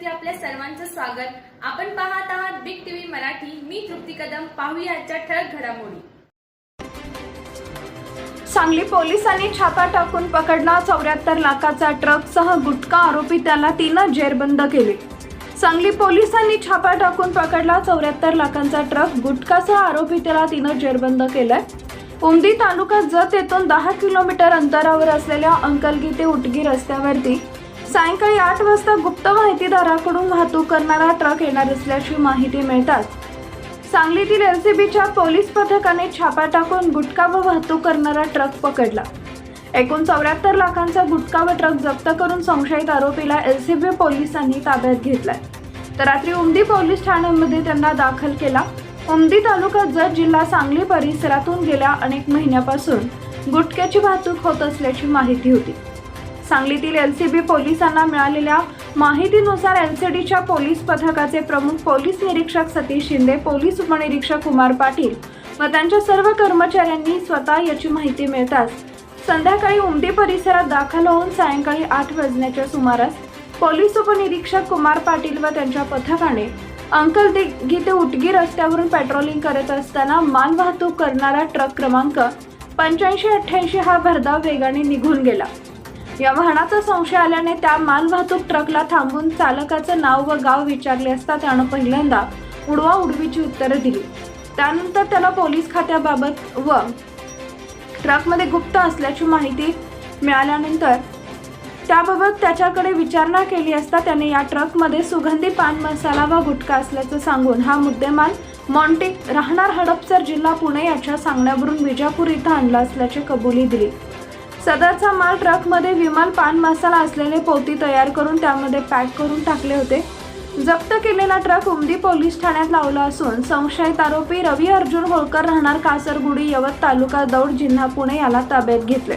मध्ये आपल्या सर्वांचं स्वागत. आपण पाहत आहात बिग टीव्ही मराठी. मी तृप्ती कदम. पाहूया आजच्या ठळक घडामोडी. सांगली पोलिसांनी छापा टाकून पकडला चौऱ्याहत्तर लाखाचा ट्रकसह गुटखा आरोपी त्याला तिनं जेरबंद केले. सांगली पोलिसांनी छापा टाकून पकडला चौऱ्याहत्तर लाखांचा ट्रक गुटखासह आरोपी त्याला तिनं जेरबंद केलाय. उमदी तालुका जत येथून दहा किलोमीटर अंतरावर असलेल्या अंकलगी ते उटगी रस्त्यावरती सायंकाळी आठ वाजता गुप्त माहितीदाराकडून वाहतूक करणारा ट्रक येणार असल्याची माहिती मिळताच सांगलीतील एलसीबीच्या पोलीस पथकाने छापा टाकून गुटखा व वाहतूक करणारा ट्रक पकडला. एकूण चौऱ्याहत्तर लाखांचा गुटखा व ट्रक जप्त करून संशयित आरोपीला एलसीबी पोलिसांनी ताब्यात घेतलाय. तर रात्री उमदी पोलीस ठाण्यामध्ये त्यांना दाखल केला. उमदी तालुका जत जिल्हा सांगली परिसरातून गेल्या अनेक महिन्यापासून गुटख्याची वाहतूक होत असल्याची माहिती होती. सांगलीतील एलसीबी पोलिसांना मिळालेल्या माहितीनुसार एलसीडीच्या पोलीस पथकाचे प्रमुख पोलीस निरीक्षक सतीश शिंदे पोलीस उपनिरीक्षक कुमार पाटील व त्यांच्या सर्व कर्मचाऱ्यांनी स्वतः याची माहिती मिळताच संध्याकाळी उमदी परिसरात दाखल होऊन सायंकाळी आठ वाजण्याच्या सुमारास पोलीस उपनिरीक्षक कुमार पाटील व त्यांच्या पथकाने अंकल दिघी ते उटगी रस्त्यावरून पेट्रोलिंग करत असताना माल वाहतूक करणारा ट्रक क्रमांक पंच्याऐंशी अठ्ठ्याऐंशी हा भरधाव वेगाने निघून गेला. या वाहनाचा संशय आल्याने त्या मालवाहतूक ट्रकला थांबून चालकाचं नाव व गाव विचारले असता त्यानं पहिल्यांदा उडवा उडवीची उत्तरं दिली. त्यानंतर त्याला पोलीस खात्याबाबत व ट्रकमध्ये गुप्त असल्याची माहिती मिळाल्यानंतर त्याबाबत त्याच्याकडे विचारणा केली असता त्याने या ट्रकमध्ये सुगंधी पान मसाला व गुटखा असल्याचं सांगून हा मुद्देमाल मॉन्टिक राहणार हडपसर जिल्हा पुणे याच्या सांगण्यावरून विजापूर इथं आणला असल्याची कबुली दिली. सदरचा माल ट्रकमध्ये विमाल पान मसाला असलेले पोती तयार करून त्यामध्ये पॅक करून टाकले होते. जप्त केलेला ट्रक उमदी पोलीस ठाण्यात लावला असून संशयित आरोपी रवी अर्जुन होळकर राहणार कासरगुडी यवत तालुका दौड जिल्हा पुणे याला ताब्यात घेतले.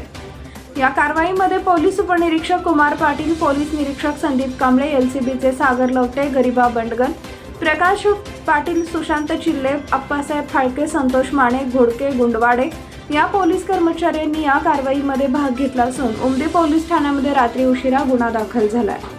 या कारवाईमध्ये पोलीस उपनिरीक्षक कुमार पाटील पोलीस निरीक्षक संदीप कांबळे एलसीबीचे सागर लवटे गरिबा बंडगन प्रकाश पाटील सुशांत चिल्ले अप्पासाहेब फाळके संतोष माने घोडके गुंडवाडे या पोलीस कर्मचाऱ्यांनी या कारवाईमध्ये भाग घेतला असून उमदे पोलीस ठाण्यामध्ये रात्री उशिरा गुन्हा दाखल झाला आहे